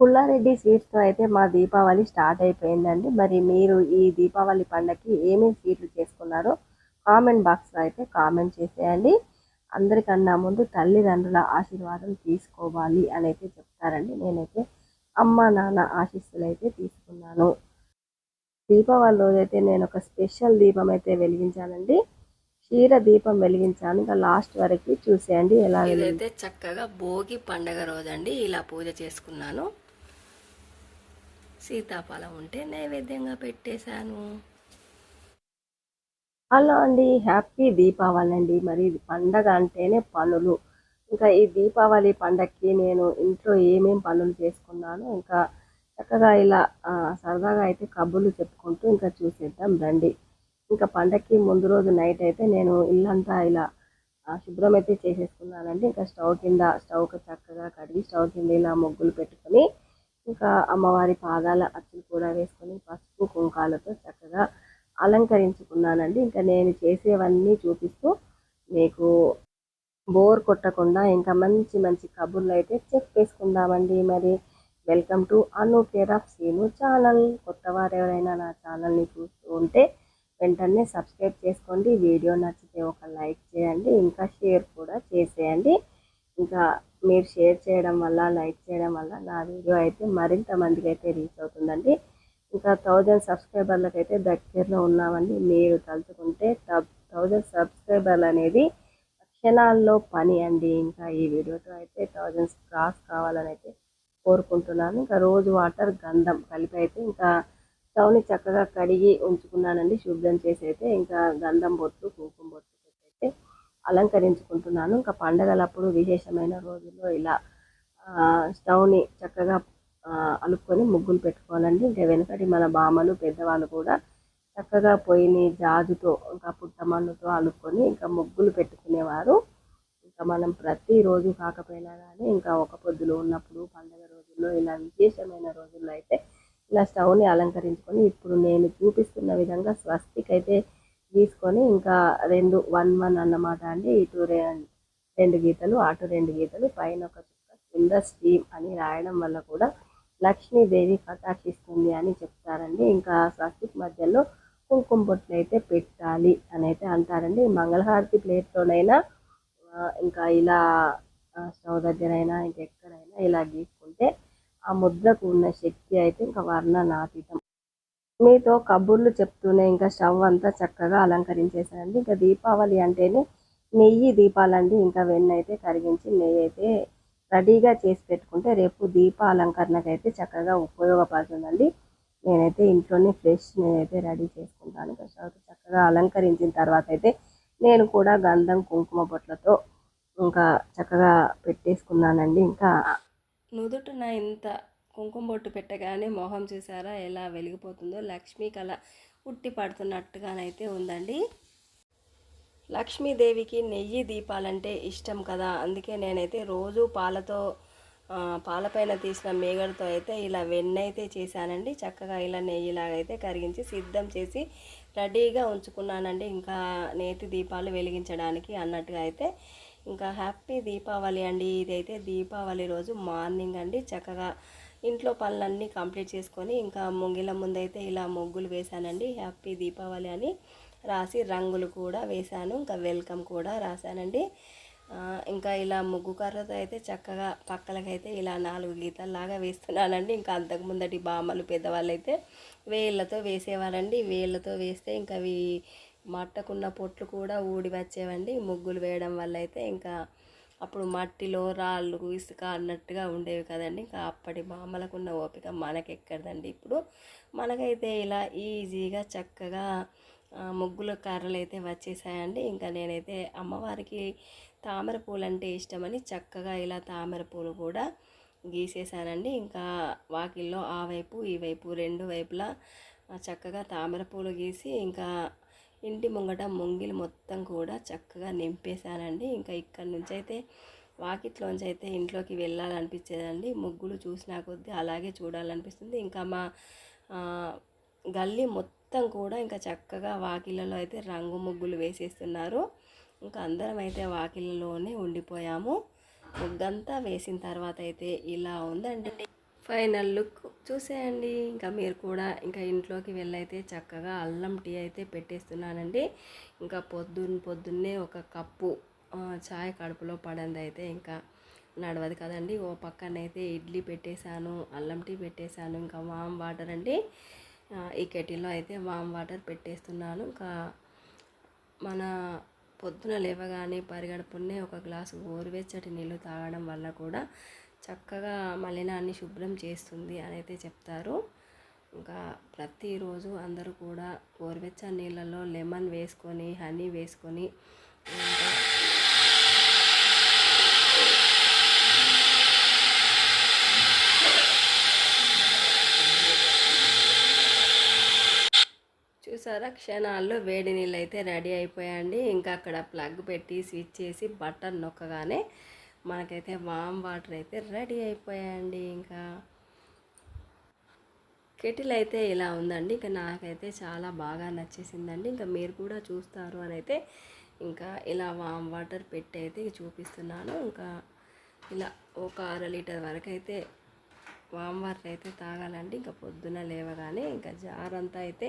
పుల్లారెడ్డి స్వీట్స్తో అయితే మా దీపావళి స్టార్ట్ అయిపోయిందండి. మరి మీరు ఈ దీపావళి పండగకి ఏమేమి స్వీట్లు చేసుకున్నారో కామెంట్ బాక్స్లో అయితే కామెంట్ చేసేయండి. అందరికన్నా ముందు తల్లిదండ్రుల ఆశీర్వాదం తీసుకోవాలి అని అయితే చెప్తారండి. నేనైతే అమ్మ నాన్న ఆశీస్సులు అయితే తీసుకున్నాను. దీపావళి రోజైతే నేను ఒక స్పెషల్ దీపం అయితే వెలిగించానండి. క్షీర దీపం వెలిగించాను. ఇంకా లాస్ట్ వరకు చూసేయండి ఎలా ఇదైతే చక్కగా భోగి పండగ రోజండి. ఇలా పూజ చేసుకున్నాను. సీతాఫలం ఉంటే నైవేద్యంగా పెట్టేశాను. హలో అండి హ్యాపీ దీపావళి అండి. మరి ఇది పండగ అంటేనే పనులు. ఇంకా ఈ దీపావళి పండగకి నేను ఇంట్లో ఏమేం పనులు చేసుకున్నాను ఇంకా చక్కగా ఇలా సరదాగా అయితే కబుర్లు చెప్పుకుంటూ ఇంకా చూసేద్దాం రండి. ఇంకా పండగకి ముందు రోజు నైట్ అయితే నేను ఇల్లంతా ఇలా శుభ్రం అయితే చేసేసుకున్నానండి. ఇంకా స్టవ్ కింద స్టవ్కి చక్కగా కడిగి స్టవ్ కింద ఇలా ముగ్గులు పెట్టుకొని ఇంకా అమ్మవారి పాదాల అచ్చులు కూడా వేసుకొని పసుపు కుంకాలతో చక్కగా అలంకరించుకున్నానండి. ఇంకా నేను చేసేవన్నీ చూపిస్తూ మీకు బోర్ కొట్టకుండా ఇంకా మంచి మంచి కబుర్లు అయితే చెప్పేసుకుందామండి. మరి welcome to Anu care of Seenu channel. కొత్త వారు ఎవరైనా నా ఛానల్ని చూస్తూ ఉంటే వెంటనే సబ్స్క్రైబ్ చేసుకోండి. వీడియో నచ్చితే ఒక లైక్ చేయండి. ఇంకా షేర్ కూడా చేసేయండి. ఇంకా మీరు షేర్ చేయడం వల్ల లైక్ చేయడం వల్ల నా వీడియో అయితే మరింత మందికి అయితే రీచ్ అవుతుందండి. ఇంకా థౌజండ్ సబ్స్క్రైబర్లకు అయితే దగ్గరలో ఉన్నామండి. మీరు తలుచుకుంటే థౌజండ్ సబ్స్క్రైబర్లు అనేది క్షణాల్లో పని అండి. ఇంకా ఈ వీడియోతో అయితే థౌజండ్స్ క్రాస్ కావాలని అయితే కోరుకుంటున్నాను. ఇంకా రోజు వాటర్ గంధం కలిపి అయితే ఇంకా స్టవ్ని చక్కగా కడిగి ఉంచుకున్నానండి. శుభ్రం చేసి అయితే ఇంకా గంధం బొట్టు కుంకుమ బొట్టు అయితే అలంకరించుకుంటున్నాను. ఇంకా పండగలప్పుడు విశేషమైన రోజుల్లో ఇలా స్టవ్ని చక్కగా అలుక్కొని ముగ్గులు పెట్టుకోవాలండి. ఇంకా వెనకటి మన బామలు పెద్దవాళ్ళు కూడా చక్కగా పొయ్యిని జాజుతో ఇంకా పుట్టమన్నుతో అలుక్కొని ఇంకా ముగ్గులు పెట్టుకునేవారు. ఇంకా మనం ప్రతిరోజు కాకపోయినా కానీ ఇంకా ఒక పొద్దులు ఉన్నప్పుడు పండగ రోజుల్లో ఇలా విశేషమైన రోజుల్లో అయితే ఇలా స్టవ్ని అలంకరించుకొని ఇప్పుడు నేను చూపిస్తున్న విధంగా స్వస్తికైతే తీసుకొని ఇంకా రెండు వన్ వన్ అన్నమాట అండి. ఇటు రెండు గీతలు అటు రెండు గీతలు పైన ఒక చుక్క కింద స్టీమ్ అని రాయడం వల్ల కూడా లక్ష్మీదేవి కటాక్షిస్తుంది అని చెప్తారండి. ఇంకా స్వస్తిక్ మధ్యలో కుంకుమ బొట్లు అయితే పెట్టాలి అని అయితే అంటారండి. మంగళహారతి ప్లేట్లోనైనా ఇంకా ఇలా స్టవ్ దగ్గరైనా ఇంకెక్కడైనా ఇలా గీసుకుంటే ఆ ముద్రకు ఉన్న శక్తి అయితే ఇంకా వర్ణనాతీతం మీతో కబుర్లు చెప్తూనే ఇంకా స్టవ్ అంతా చక్కగా అలంకరించేసానండి ఇంకా దీపావళి అంటేనే నెయ్యి దీపాలండి. ఇంకా వెన్న అయితే కరిగించి నెయ్యి అయితే రెడీగా చేసి పెట్టుకుంటే రేపు దీప అలంకరణకు అయితే చక్కగా ఉపయోగపడుతుందండి. నేనైతే ఇంట్లోనే ఫ్రెష్ నేనైతే రెడీ చేసుకుంటాను. చక్కగా అలంకరించిన తర్వాత అయితే నేను కూడా గంధం కుంకుమ బొట్లతో ఇంకా చక్కగా పెట్టేసుకున్నానండి. ఇంకా నుదుటిన ఇంత కుంకుమ బొట్టు పెట్టగానే మొహం చూసారా? ఎలా వెలిగిపోతుందో లక్ష్మీ కళ ఉట్టి పడుతున్నట్టుగానైతే ఉందండి. లక్ష్మీదేవికి నెయ్యి దీపాలంటే ఇష్టం కదా? అందుకే నేనైతే రోజు పాలతో పాలపైన తీసిన మేగడతో అయితే ఇలా వెన్నైతే చేశానండి. చక్కగా ఇలా నెయ్యిలాగైతే అయితే కరిగించి సిద్ధం చేసి రెడీగా ఉంచుకున్నానండి. ఇంకా నేతి దీపాలు వెలిగించడానికి అన్నట్టుగా అయితే. ఇంకా హ్యాపీ దీపావళి అండి. ఇదైతే దీపావళి రోజు మార్నింగ్ అండి. చక్కగా ఇంట్లో పనులన్నీ కంప్లీట్ చేసుకొని ఇంకా ముంగిల ముందైతే ఇలా ముగ్గులు వేశానండి. హ్యాపీ దీపావళి అని రాసి రంగులు కూడా వేశాను. ఇంకా వెల్కమ్ కూడా రాశానండి. ఇంకా ఇలా ముగ్గు కర్రతో అయితే చక్కగా పక్కలకైతే ఇలా నాలుగు గీతల్లాగా వేస్తున్నానండి. ఇంకా అంతకు ముందటి బామ్మలు పెద్దవాళ్ళు అయితే వేళ్ళతో వేసేవారండి. వేళ్ళతో వేస్తే ఇంకా అవి మట్టకున్న పొట్లు కూడా ఊడి వచ్చేవండి. ముగ్గులు వేయడం వల్ల అయితే ఇంకా అప్పుడు మట్టిలో రాళ్ళు ఇసుక అన్నట్టుగా ఉండేవి కదండి. ఇంకా అప్పటి మామలకున్న ఓపిక మనకెక్కడదండి. ఇప్పుడు మనకైతే ఇలా ఈజీగా చక్కగా ముగ్గుల కర్రలు అయితే వచ్చేసాయండి. ఇంకా నేనైతే అమ్మవారికి తామర పూలు అంటే ఇష్టమని చక్కగా ఇలా తామర పూలు కూడా గీసేసానండి ఇంకా వాకిల్లో ఆ వైపు ఈ వైపు రెండు వైపులా చక్కగా తామర పూలు గీసి ఇంకా ఇంటి ముంగట ముంగిలు మొత్తం కూడా చక్కగా నింపేశానండి. ఇంకా ఇక్కడి నుంచి అయితే వాకిట్లోంచి అయితే ఇంట్లోకి వెళ్ళాలనిపించేదండి. ముగ్గులు చూసినా కొద్దీ అలాగే చూడాలనిపిస్తుంది. ఇంకా మా గల్లీ మొత్తం కూడా ఇంకా చక్కగా వాకిళ్ళలో అయితే రంగు ముగ్గులు వేసేస్తున్నారు. ఇంకా అందరం అయితే వాకిళ్ళలోనే ఉండిపోయాము. ముగ్గంతా వేసిన తర్వాత అయితే ఇలా ఉందండి. Final look. చూసేయండి. ఇంకా మీరు కూడా ఇంకా ఇంట్లోకి వెళ్ళైతే చక్కగా అల్లం టీ అయితే పెట్టేస్తున్నానండి. ఇంకా పొద్దున్న పొద్దున్నే ఒక కప్పు చాయ్ కడుపులో పడింది అయితే ఇంకా నడవదు కదండి. ఓ పక్కనైతే ఇడ్లీ పెట్టేశాను అల్లం టీ పెట్టేశాను ఇంకా వామ్ వాటర్ అండి. ఈ కెటిల్లో అయితే వామ్ వాటర్ పెట్టేస్తున్నాను. ఇంకా మన పొద్దున లేవగానే పరిగడుపునే ఒక గ్లాసు గోరువెచ్చటి నీళ్ళు తాగడం వల్ల కూడా చక్కగా మలినాన్ని శుభ్రం చేస్తుంది అని అయితే చెప్తారు. ఇంకా ప్రతిరోజు అందరూ కూడా గోరువెచ్చని నీళ్ళలో లెమన్ వేసుకొని హనీ వేసుకొని చూసారా? క్షణాల్లో వేడి నీళ్ళు అయితే రెడీ అయిపోయాయండి. ఇంకా అక్కడ ప్లగ్ పెట్టి స్విచ్ చేసి బటన్ నొక్కగానే మనకైతే వామ్ వాటర్ అయితే రెడీ అయిపోయాయండి ఇంకా. కెటిల్ అయితే ఇలా ఉందండి. ఇంకా నాకైతే చాలా బాగా నచ్చేసిందండి. ఇంకా మీరు కూడా చూస్తారు అని అయితే ఇంకా ఇలా వామ్ వాటర్ పెట్టి అయితే చూపిస్తున్నాను. ఇంకా ఇలా ఒక అర లీటర్ వరకు అయితే వామ్ వాటర్ అయితే తాగాలండి. ఇంకా పొద్దున లేవగానే ఇంకా జార్ అంతా అయితే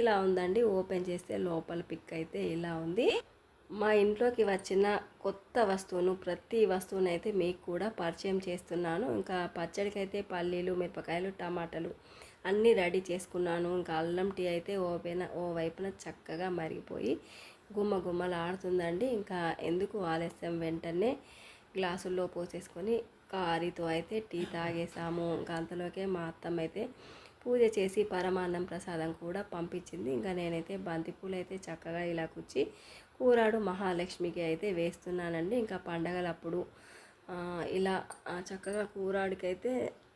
ఇలా ఉందండి. ఓపెన్ చేస్తే లోపల పిక్ అయితే ఇలా ఉంది. మా ఇంట్లోకి వచ్చిన కొత్త వస్తువును ప్రతి వస్తువును అయితే మీకు కూడా పరిచయం చేస్తున్నాను. ఇంకా పచ్చడికి అయితే పల్లీలు మిరపకాయలు టమాటాలు అన్నీ రెడీ చేసుకున్నాను. ఇంకా అల్లం టీ అయితే ఓపెన ఓ వైపున చక్కగా మరిగిపోయి గుమ్మ గుమ్మలాడుతుందండి ఇంకా ఎందుకు ఆలస్యం? వెంటనే గ్లాసుల్లో పోసేసుకొని కారితో అయితే టీ తాగేసాము. ఇంకా అంతలోకే మా అత్తమ్మ అయితే పూజ చేసి పరమాన్నం ప్రసాదం కూడా పంపించింది. ఇంకా నేనైతే బంతిపూలు అయితే చక్కగా ఇలా కుచ్చి కూరాడు మహాలక్ష్మికి అయితే వేస్తున్నానండి. ఇంకా పండగలప్పుడు ఇలా చక్కగా కూరాడికైతే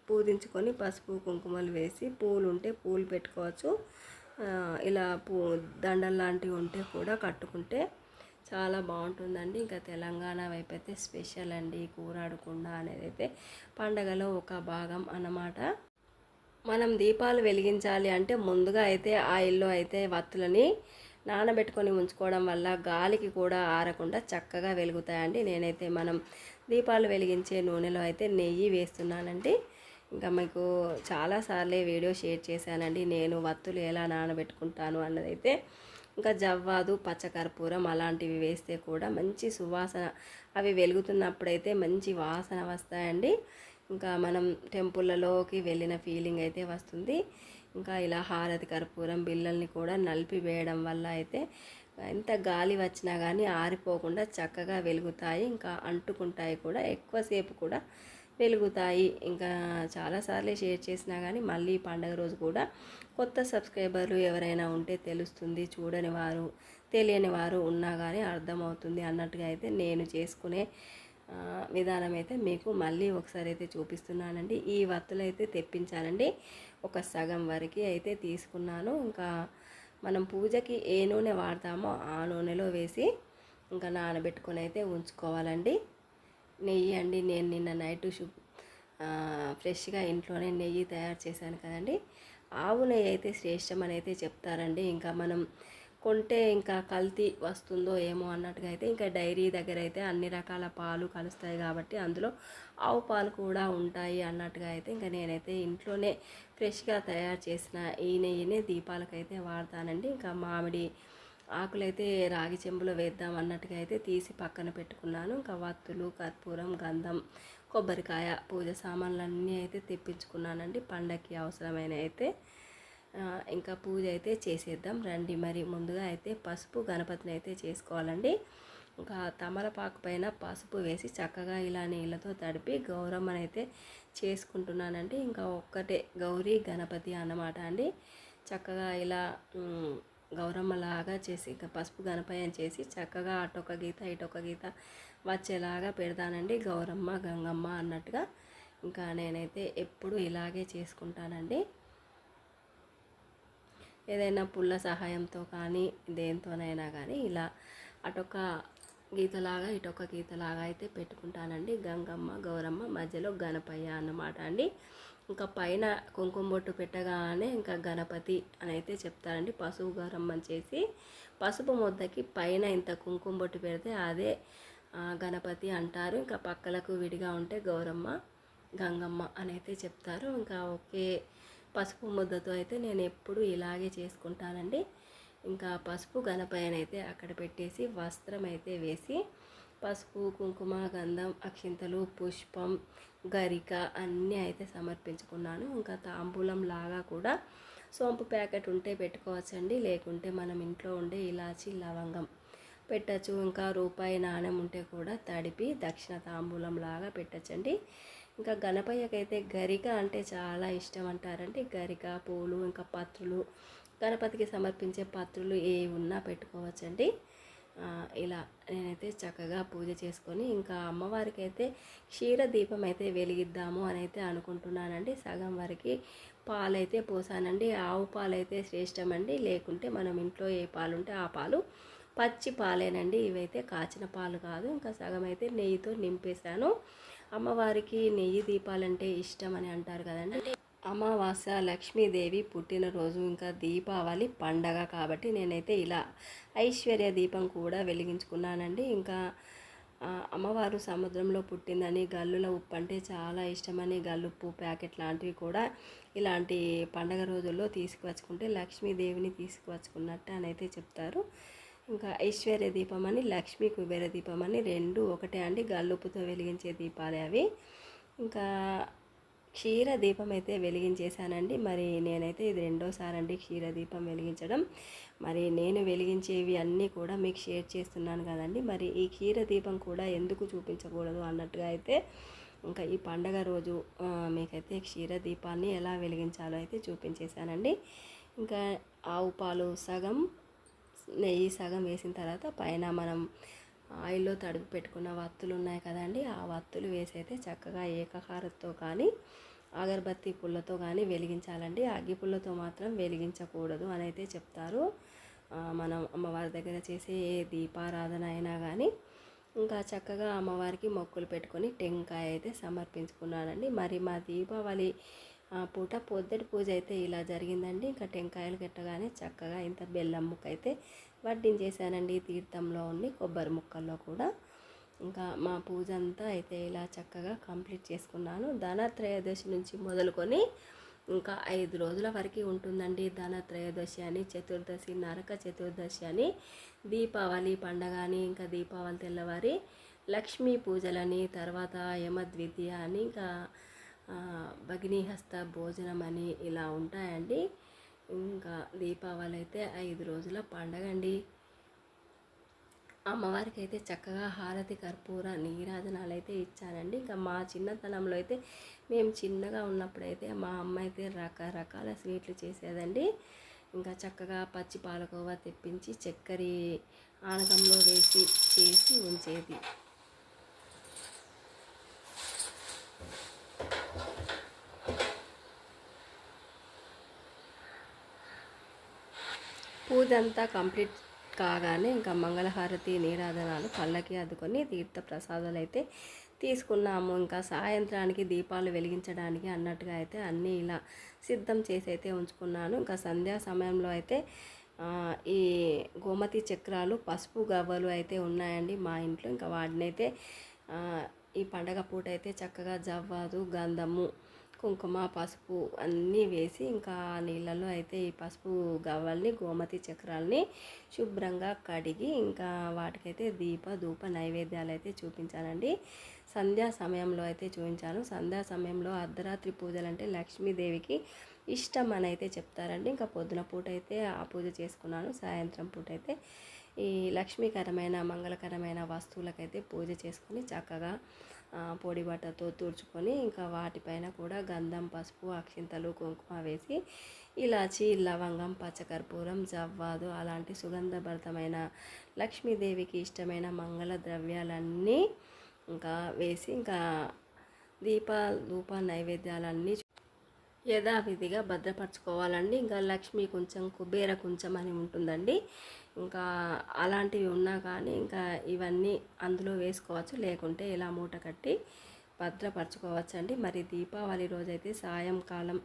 పూజించుకొని పసుపు కుంకుమలు వేసి పూలు ఉంటే పూలు పెట్టుకోవచ్చు. ఇలా పూ దండలు లాంటివి ఉంటే కూడా కట్టుకుంటే చాలా బాగుంటుందండి. ఇంకా తెలంగాణ వైపు అయితే స్పెషల్ అండి కూరాడుకుండా అనేది అయితే పండగలో ఒక భాగం అన్నమాట. మనం దీపాలు వెలిగించాలి అంటే ముందుగా అయితే ఆయిల్లో అయితే వత్తులని నానబెట్టుకొని ఉంచుకోవడం వల్ల గాలికి కూడా ఆరకుండా చక్కగా వెలుగుతాయండి. నేనైతే మనం దీపాలు వెలిగించే నూనెలో అయితే నెయ్యి వేస్తున్నానండి. ఇంకా మీకు చాలాసార్లే వీడియో షేర్ చేశానండి. నేను వత్తులు ఎలా నానబెట్టుకుంటాను అన్నదైతే ఇంకా జవ్వాదు పచ్చకర్పూరం అలాంటివి వేస్తే కూడా మంచి సువాసన అవి వెలుగుతున్నప్పుడైతే మంచి వాసన వస్తాయండి. ఇంకా మనం టెంపుల్లోకి వెళ్ళిన ఫీలింగ్ అయితే వస్తుంది. ఇంకా ఇలా హారతి కర్పూరం బిళ్ళల్ని కూడా నలిపి వేయడం వల్ల అయితే ఎంత గాలి వచ్చినా కానీ ఆరిపోకుండా చక్కగా వెలుగుతాయి. ఇంకా అంటుకుంటాయి కూడా ఎక్కువసేపు కూడా వెలుగుతాయి. ఇంకా చాలాసార్లు షేర్ చేసినా కానీ మళ్ళీ పండగ రోజు కూడా కొత్త సబ్స్క్రైబర్లు ఎవరైనా ఉంటే తెలుస్తుంది. చూడని వారు తెలియని వారు ఉన్నా కానీ అర్థమవుతుంది అన్నట్టుగా అయితే నేను చేసుకునే విధానం అయితే మీకు మళ్ళీ ఒకసారి అయితే చూపిస్తున్నానండి. ఈ వత్తులు అయితే తెప్పించానండి ఒక సగం వరకు అయితే తీసుకున్నాను. ఇంకా మనం పూజకి ఏ నూనె వాడతామో ఆ నూనెలో వేసి ఇంకా నానబెట్టుకొని అయితే ఉంచుకోవాలండి. నెయ్యి అండి. నేను నిన్న నైట్ శు ఫ్రెష్గా ఇంట్లోనే నెయ్యి తయారు చేశాను కదండి. ఆవు నెయ్యి అయితే శ్రేష్టం అని అయితే చెప్తారండి. ఇంకా మనం కొంటే ఇంకా కల్తీ వస్తుందో ఏమో అన్నట్టుగా అయితే ఇంకా డైరీ దగ్గర అయితే అన్ని రకాల పాలు కలుస్తాయి కాబట్టి అందులో ఆవు పాలు కూడా ఉంటాయి అన్నట్టుగా అయితే ఇంకా నేనైతే ఇంట్లోనే ఫ్రెష్గా తయారు చేసిన ఈ నెయ్యిని దీపాలకైతే వాడతానండి. ఇంకా మామిడి ఆకులైతే రాగి చెంబులో వేద్దాం అన్నట్టుగా అయితే తీసి పక్కన పెట్టుకున్నాను. ఇంకా వత్తులు కర్పూరం గంధం కొబ్బరికాయ పూజ సామాన్లన్నీ అయితే తెప్పించుకున్నానండి. పండగకి అవసరమైన అయితే ఇంకా పూజ అయితే చేసేద్దాం. రండి. మరి ముందుగా అయితే పసుపు గణపతిని అయితే చేసుకోవాలండి. ఇంకా తమలపాకు పైన పసుపు వేసి చక్కగా ఇలా నీళ్ళతో తడిపి గౌరమ్మని అయితే చేసుకుంటున్నానండి. ఇంకా ఒక్కటే గౌరీ గణపతి అన్నమాట అండి. చక్కగా ఇలా గౌరమ్మలాగా చేసి ఇంకా పసుపు గణపయం చేసి చక్కగా అటొక గీత ఇటొక గీత వచ్చేలాగా పెడతానండి. గౌరమ్మ గంగమ్మ అన్నట్టుగా. ఇంకా నేనైతే ఎప్పుడు ఇలాగే చేసుకుంటానండి. ఏదైనా పుల్ల సహాయంతో కానీ దేంతోనైనా కానీ ఇలా అటొక గీతలాగా ఇటొక గీతలాగా అయితే పెట్టుకుంటానండి. గంగమ్మ గౌరమ్మ మధ్యలో గణపయ్య అన్నమాట అండి. ఇంకా పైన కుంకుమ బొట్టు పెట్టగానే ఇంకా గణపతి అని అయితే చెప్తారండి. పసుపు గౌరమ్మని చేసి పసుపు ముద్దకి పైన ఇంత కుంకుమ బొట్టు పెడితే అదే గణపతి అంటారు. ఇంకా పక్కలకు విడిగా ఉంటే గౌరమ్మ గంగమ్మ అని అయితే చెప్తారు. ఇంకా ఒకే పసుపు ముద్దతో అయితే నేను ఎప్పుడు ఇలాగే చేసుకుంటానండి. ఇంకా పసుపు గణపైన అయితే అక్కడ పెట్టేసి వస్త్రం అయితే వేసి పసుపు కుంకుమ గంధం అక్షింతలు పుష్పం గరిక అన్నీ అయితే సమర్పించుకున్నాను. ఇంకా తాంబూలం లాగా కూడా సోంపు ప్యాకెట్ ఉంటే పెట్టుకోవచ్చండి. లేకుంటే మనం ఇంట్లో ఉండే ఇలాచి లవంగం పెట్టచ్చు. ఇంకా రూపాయి నాణ్యం ఉంటే కూడా తడిపి దక్షిణ తాంబూలం లాగా పెట్టచ్చండి. ఇంకా గణపయ్యకైతే గరిక అంటే చాలా ఇష్టం అంటారండి గరిక పూలు ఇంకా పత్రులు గణపతికి సమర్పించే పత్రులు ఏ ఉన్నా పెట్టుకోవచ్చండి. ఇలా నేనైతే చక్కగా పూజ చేసుకొని ఇంకా అమ్మవారికి అయితే క్షీర దీపం అయితే వెలిగిద్దాము అని అయితే అనుకుంటున్నానండి. సగం వరకు పాలైతే పోసానండి. ఆవు పాలైతే శ్రేష్టమండి. లేకుంటే మనం ఇంట్లో ఏ పాలు ఉంటే ఆ పాలు. పచ్చి పాలేనండి. ఇవైతే కాచిన పాలు కాదు. ఇంకా సగం అయితే నెయ్యితో నింపేశాను. అమ్మవారికి నెయ్యి దీపాలంటే ఇష్టం అని అంటారు కదండి. అమావాస్య లక్ష్మీదేవి పుట్టినరోజు ఇంకా దీపావళి పండగ కాబట్టి నేనైతే ఇలా ఐశ్వర్య దీపం కూడా వెలిగించుకున్నానండి. ఇంకా అమ్మవారు సముద్రంలో పుట్టిందని గల్లుల ఉప్పు అంటే చాలా ఇష్టమని గల్లుప్పు ప్యాకెట్ లాంటివి కూడా ఇలాంటి పండగ రోజుల్లో తీసుకువచ్చుకుంటే లక్ష్మీదేవిని తీసుకువచ్చుకున్నట్టు అని అయితే చెప్తారు. ఇంకా ఐశ్వర్య దీపం అని లక్ష్మీ కుబేర దీపం అని రెండు ఒకటే అండి. గల్లుపుతో వెలిగించే దీపాలే అవి. ఇంకా క్షీర దీపం అయితే వెలిగించేశానండి. మరి నేనైతే ఇది రెండోసారి అండి క్షీర దీపం వెలిగించడం. మరి నేను వెలిగించేవి అన్నీ కూడా మీకు షేర్ చేస్తున్నాను కదండి. మరి ఈ క్షీర దీపం కూడా ఎందుకు చూపించకూడదు అన్నట్టుగా అయితే ఇంకా ఈ పండగ రోజు మీకైతే క్షీర దీపాన్ని ఎలా వెలిగించాలో అయితే చూపించేశానండి. ఇంకా ఆవు పాలు సగం నెయ్యి సగం వేసిన తర్వాత పైన మనం ఆయిల్లో తడుపు పెట్టుకున్న వత్తులు ఉన్నాయి కదండి ఆ వత్తులు వేసైతే చక్కగా ఏకహారతో కానీ అగరబత్తి పుల్లతో కానీ వెలిగించాలండి. అగ్గి పుల్లతో మాత్రం వెలిగించకూడదు అని అయితే చెప్తారు. మనం అమ్మవారి దగ్గర చేసే ఏ దీపారాధన అయినా కానీ ఇంకా చక్కగా అమ్మవారికి మొక్కులు పెట్టుకొని టెంకాయ అయితే సమర్పించుకున్నానండి. మరి మా దీపావళి పూట పొద్దుటి పూజ అయితే ఇలా జరిగిందండి. ఇంకా టెంకాయలు కట్టగానే చక్కగా ఇంత బెల్లం ముక్క అయితే వడ్డించేసానండి తీర్థంలో ఉండి కొబ్బరి ముక్కల్లో కూడా. ఇంకా మా పూజ అంతా అయితే ఇలా చక్కగా కంప్లీట్ చేసుకున్నాను. ధనత్రయోదశి నుంచి మొదలుకొని ఇంకా ఐదు రోజుల వరకు ఉంటుందండి ధనత్రయోదశి అని చతుర్దశి నరక చతుర్దశి అని దీపావళి పండగ అని ఇంకా దీపావళి తెల్లవారి లక్ష్మీ పూజలని తర్వాత యమద్వితీయ అని ఇంకా భగినీహస్త భోజనం అని ఇలా ఉంటాయండి. ఇంకా దీపావళి అయితే ఐదు రోజుల పండగ అండి. అమ్మవారికి అయితే చక్కగా హారతి కర్పూర నీరాజనాలు అయితే ఇచ్చానండి ఇంకా మా చిన్నతనంలో అయితే మేము చిన్నగా ఉన్నప్పుడైతే మా అమ్మ అయితే రకరకాల స్వీట్లు చేసేదండి. ఇంకా చక్కగా పచ్చి పాలకోవా తెప్పించి చక్కెర ఆనకంలో వేసి చేసి ఉంచేది. పూజ అంతా కంప్లీట్ కాగానే ఇంకా మంగళహారతి నీరాధనాలు కళ్ళకి అద్దుకొని తీర్థ ప్రసాదాలు అయితే తీసుకున్నాము. ఇంకా సాయంత్రానికి దీపాలు వెలిగించడానికి అన్నట్టుగా అయితే అన్నీ ఇలా సిద్ధం చేసి అయితే ఉంచుకున్నాను. ఇంకా సంధ్యా సమయంలో అయితే ఈ గోమతి చక్రాలు పసుపు గవ్వలు అయితే ఉన్నాయండి మా ఇంట్లో. ఇంకా వాటినైతే ఈ పండగ పూట అయితే చక్కగా జవ్వాదు గంధము కుంకుమ పసుపు అన్నీ వేసి ఇంకా నీళ్ళలో అయితే ఈ పసుపు గవ్వల్ని గోమతి చక్రాల్ని శుభ్రంగా కడిగి ఇంకా వాటికైతే దీప ధూప నైవేద్యాలు అయితే చూపించానండి. సంధ్యా సమయంలో అయితే చూపించాను. సంధ్యా సమయంలో అర్ధరాత్రి పూజలు అంటే లక్ష్మీదేవికి ఇష్టం అని అయితే చెప్తారండి. ఇంకా పొద్దున పూట అయితే ఆ పూజ చేసుకున్నాను. సాయంత్రం పూట అయితే ఈ లక్ష్మీకరమైన మంగళకరమైన వస్తువులకైతే పూజ చేసుకుని చక్కగా పొడి బట్టతో తుడుచుకొని ఇంకా వాటిపైన కూడా గంధం పసుపు అక్షింతలు కుంకుమ వేసి ఇలాచి లవంగం పచ్చకర్పూరం జవ్వాదు అలాంటి సుగంధభరితమైన లక్ష్మీదేవికి ఇష్టమైన మంగళ ద్రవ్యాలన్నీ ఇంకా వేసి ఇంకా దీప ధూప నైవేద్యాలన్నీ యథావిధిగా భద్రపరచుకోవాలండి. ఇంకా లక్ష్మి కొంచెం కుబేర కొంచెం అని ఉంటుందండి. ఇంకా అలాంటివి ఉన్నా కానీ ఇంకా ఇవన్నీ అందులో వేసుకోవచ్చు. లేకుంటే ఇలా మూట కట్టి భద్రపరచుకోవచ్చు అండి మరి దీపావళి రోజైతే సాయంకాలం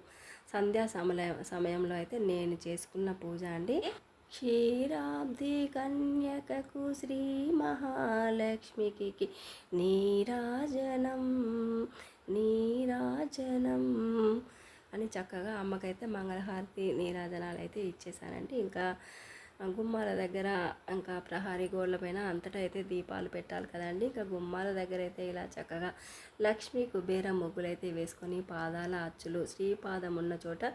సంధ్యా సమయ సమయంలో అయితే నేను చేసుకున్న పూజ అండి. క్షీరాబ్ది కన్యకకు శ్రీ మహాలక్ష్మికి నీరాజనం నీరాజనం అని చక్కగా అమ్మకైతే మంగళహారతి నీరాజనాలు అయితే ఇచ్చేసానండి ఇంకా గుమ్మాల దగ్గర ఇంకా ప్రహారీ గోడల పైన అంతటా అయితే దీపాలు పెట్టాలి కదండి. ఇంకా గుమ్మాల దగ్గర అయితే ఇలా చక్కగా లక్ష్మీ కుబేర ముగ్గులు అయితే వేసుకొని పాదాల అచ్చులు శ్రీపాదం ఉన్న చోట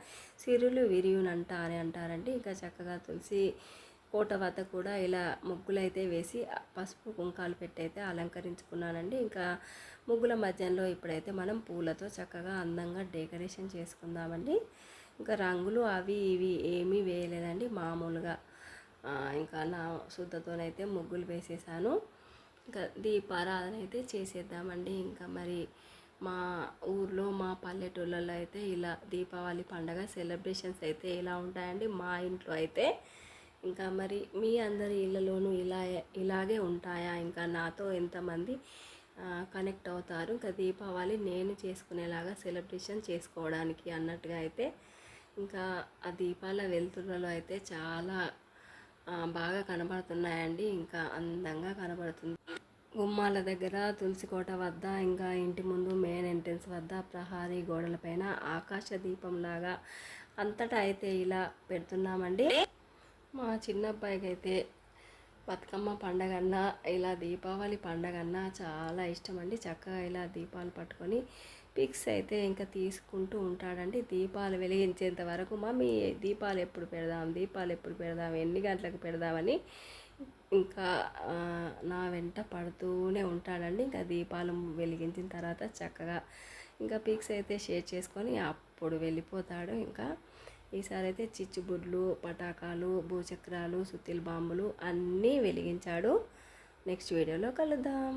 సిరులు విరియునంట అని అంటారండి. ఇంకా చక్కగా తులసి కోట వద్ద కూడా ఇలా ముగ్గులు అయితే వేసి పసుపు కుంకాలు పెట్టి అయితే అలంకరించుకున్నానండి. ఇంకా ముగ్గుల మధ్యలో ఇప్పుడైతే మనం పూలతో చక్కగా అందంగా డెకరేషన్ చేసుకుందామండి. ఇంకా రంగులు అవి ఇవి ఏమీ వేయలేదండి. మామూలుగా ఇంకా నా శుద్ధతోనైతే ముగ్గులు వేసేసాను. ఇంకా దీపారాధన అయితే చేసేద్దామండి. ఇంకా మరి మా ఊర్లో మా పల్లెటూళ్ళలో అయితే ఇలా దీపావళి పండగ సెలబ్రేషన్స్ అయితే ఇలా ఉంటాయండి. మా ఇంట్లో అయితే ఇంకా మరి మీ అందరి ఇళ్ళలోనూ ఇలా ఇలాగే ఉంటాయా? ఇంకా నాతో ఎంతమంది కనెక్ట్ అవుతారు? ఇంకా దీపావళి నేను చేసుకునేలాగా సెలబ్రేషన్ చేసుకోవడానికి అన్నట్టుగా అయితే ఇంకా ఆ దీపాల వెలుతురులో అయితే చాలా బాగా కనబడుతున్నాయండి. ఇంకా అందంగా కనబడుతుంది. గుమ్మాల దగ్గర తులసి కోట వద్ద ఇంకా ఇంటి ముందు మెయిన్ ఎంట్రన్స్ వద్ద ప్రహారీ గోడలపైన ఆకాశ దీపంలాగా అంతటా అయితే ఇలా పెడుతున్నామండి. మా చిన్న అయితే బతుకమ్మ పండగన్నా ఇలా దీపావళి పండగన్నా చాలా ఇష్టం అండి చక్కగా ఇలా దీపాలు పట్టుకొని పిక్స్ అయితే ఇంకా తీసుకుంటూ ఉంటాడండి. దీపాలు వెలిగించేంత వరకు మమ్మీ దీపాలు ఎప్పుడు పెడదాం దీపాలు ఎప్పుడు పెడదాం ఎన్ని గంటలకు పెడదామని ఇంకా నా వెంట పడుతూనే ఉంటాడండి. ఇంకా దీపాలు వెలిగించిన తర్వాత చక్కగా ఇంకా పిక్స్ అయితే షేర్ చేసుకొని అప్పుడు వెళ్ళిపోతాడు. ఇంకా ఈసారి అయితే చిచ్చుబుడ్లు పటాకాలు భూచక్రాలు సుత్తిల బాంబులు అన్నీ వెలిగించాడు. నెక్స్ట్ వీడియోలో కలుద్దాం.